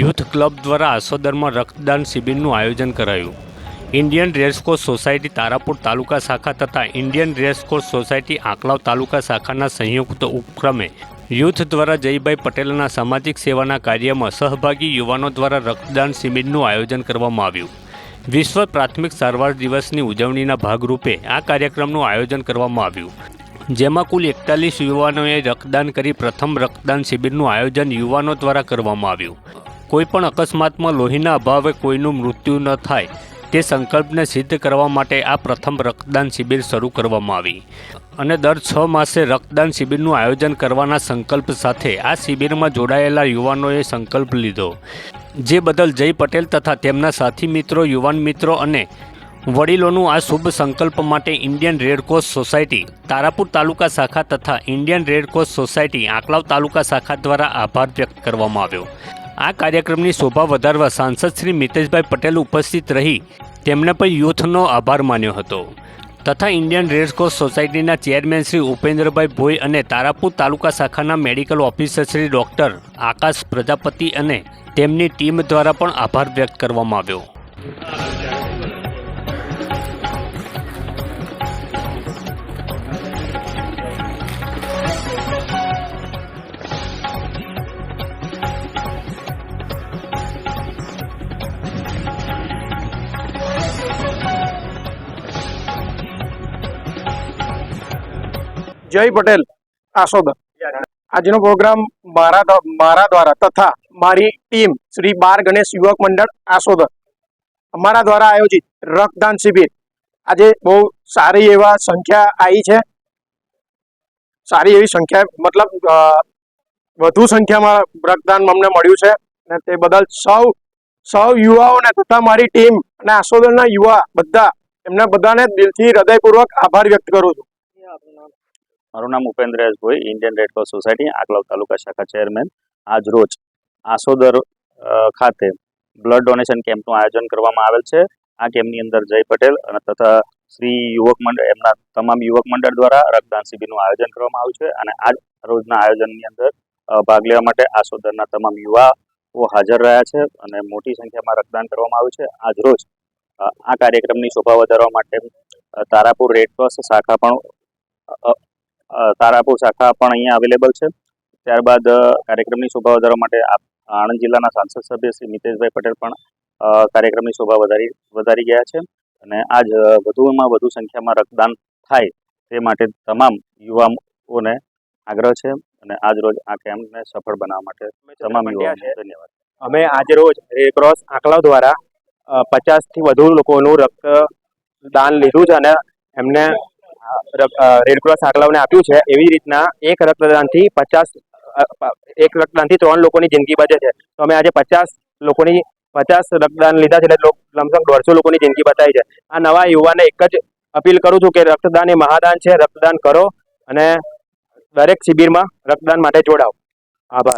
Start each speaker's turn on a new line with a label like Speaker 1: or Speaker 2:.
Speaker 1: Youth club દ્વારા આસોદરમાં રક્તદાન શિબિરનું આયોજન કરાયું. Indian Red Cross Society Tarapur taluka શાખા તથા Indian Red Cross Society Anklav taluka શાખાના સંયુક્ત ઉપક્રમે યુથ દ્વારા જયભાઈ પટેલના સામાજિક સેવાના કાર્યમાં સહભાગી યુવાનો દ્વારા રક્તદાન શિબિરનું આયોજન કરવામાં આવ્યું. વિશ્વ પ્રાથમિક સારવાર દિવસની ઉજવણીના ભાગરૂપે આ કાર્યક્રમનું આયોજન કરવામાં આવ્યું. જેમાં કુલ એકતાલીસ યુવાનોએ રક્તદાન કરી પ્રથમ રક્તદાન શિબિરનું આયોજન યુવાનો દ્વારા કરવામાં આવ્યું. કોઈપણ અકસ્માતમાં લોહીના અભાવે કોઈનું મૃત્યુ ન થાય, તે સંકલ્પને સિદ્ધ કરવા માટે આ પ્રથમ રક્તદાન શિબિર શરૂ કરવામાં આવી. અને દર છ માસે રક્તદાન શિબિરનું આયોજન કરવાના સંકલ્પ સાથે આ શિબિરમાં જોડાયેલા યુવાનોએ સંકલ્પ લીધો. જે બદલ જય પટેલ તથા તેમના સાથી મિત્રો, યુવાન મિત્રો અને વડીલોનું આ શુભ સંકલ્પ માટે Indian Red Cross Society, Tarapur taluka શાખા તથા Indian Red Cross Society, Anklav taluka શાખા દ્વારા આભાર વ્યક્ત કરવામાં આવ્યો. આ કાર્યક્રમની શોભા વધારવા સાંસદ શ્રી મિતેશભાઈ પટેલ ઉપસ્થિત રહી તેમણે પણ યુથનો આભાર માન્યો હતો. તથા ઇન્ડિયન રેડક્રોસ સોસાયટીના ચેરમેન શ્રી ઉપેન્દ્રભાઈ ભોઈ અને તારાપુર તાલુકા શાખાના medical officer Shri doctor Akash Prajapati અને તેમની ટીમ દ્વારા પણ આભાર વ્યક્ત કરવામાં આવ્યો.
Speaker 2: જય પટેલ આસોદર આજનો પ્રોગ્રામ મારા મારા દ્વારા તથા મારી ટીમ શ્રી બાર ગણેશ યુવક મંડળ આસોદર અમારા દ્વારા આયોજિત રક્તદાન શિબિર. આજે બહુ સારી એવા સંખ્યા આવી છે. સારી એવી સંખ્યા, મતલબ વધુ સંખ્યામાં રક્તદાન અમને મળ્યું છે અને તે બદલ સૌ સૌ યુવાઓને તથા મારી ટીમ અને આસોદરના યુવા બધા, એમને બધાને દિલથી હૃદયપૂર્વક આભાર વ્યક્ત કરું છું.
Speaker 3: મારું નામ Upendra S Bhoi Indian Red Society Aklav taluka શાખા ચેરમેન આજ રોજ આસોદર ખાતે બ્લડ ડોનેશન કેમ્પનું આયોજન કરવામાં આવેલ છે. આ કેમ્પની અંદર જય પટેલ અને તથા શ્રી યુવક મંડળ, એમના તમામ યુવક મંડળ દ્વારા રક્તદાન શિબિરનું આયોજન કરવામાં આવ્યું છે અને આજ રોજના આયોજનની અંદર ભાગ લેવા માટે આસોદરના તમામ યુવાઓ હાજર રહ્યા છે અને મોટી સંખ્યામાં રક્તદાન કરવામાં આવ્યું છે. આજ રોજ આ કાર્યક્રમની શોભા વધારવા માટે તારાપુર રેડ ક્રોસ શાખા પણ તારાપુર શાખા પણ અહીંયા અવેલેબલ છે. ત્યારબાદ કાર્યક્રમની શોભા વધારવા માટે આણંદ જિલ્લાના સાંસદ સભ્ય શ્રી મિતેશભાઈ પટેલ પણ કાર્યક્રમની શોભા વધારી વધારી ગયા છે. અને આજ વધુમાં વધુ સંખ્યામાં રક્તદાન થાય તે માટે તમામ યુવાઓને આગ્રહ છે અને આજ રોજ આ કેમ્પને સફળ બનાવવા માટે તમામ યુવાઓને ધન્યવાદ.
Speaker 2: અમે આજે રોજ રેડક્રોસ આંકલાવ દ્વારા પચાસથી વધુ લોકોનું રક્તદાન લીધું છે અને એમને રેડક્રોસ આંકલાઓને આપ્યું છે. એવી રીતના એક રક્તદાનથી પચાસ એક રક્તદાનથી ત્રણ લોકોની જિંદગી બચે છે. તો અમે આજે પચાસ લોકોની, પચાસ રક્તદાન લીધા છે એટલે લમસમ દોઢસો લોકોની જિંદગી બચાવી છે. આ નવા યુવાને એક જ અપીલ કરું છું કે રક્તદાન એ મહાદાન છે. રક્તદાન કરો અને દરેક શિબિરમાં રક્તદાન માટે જોડાઓ. આભાર.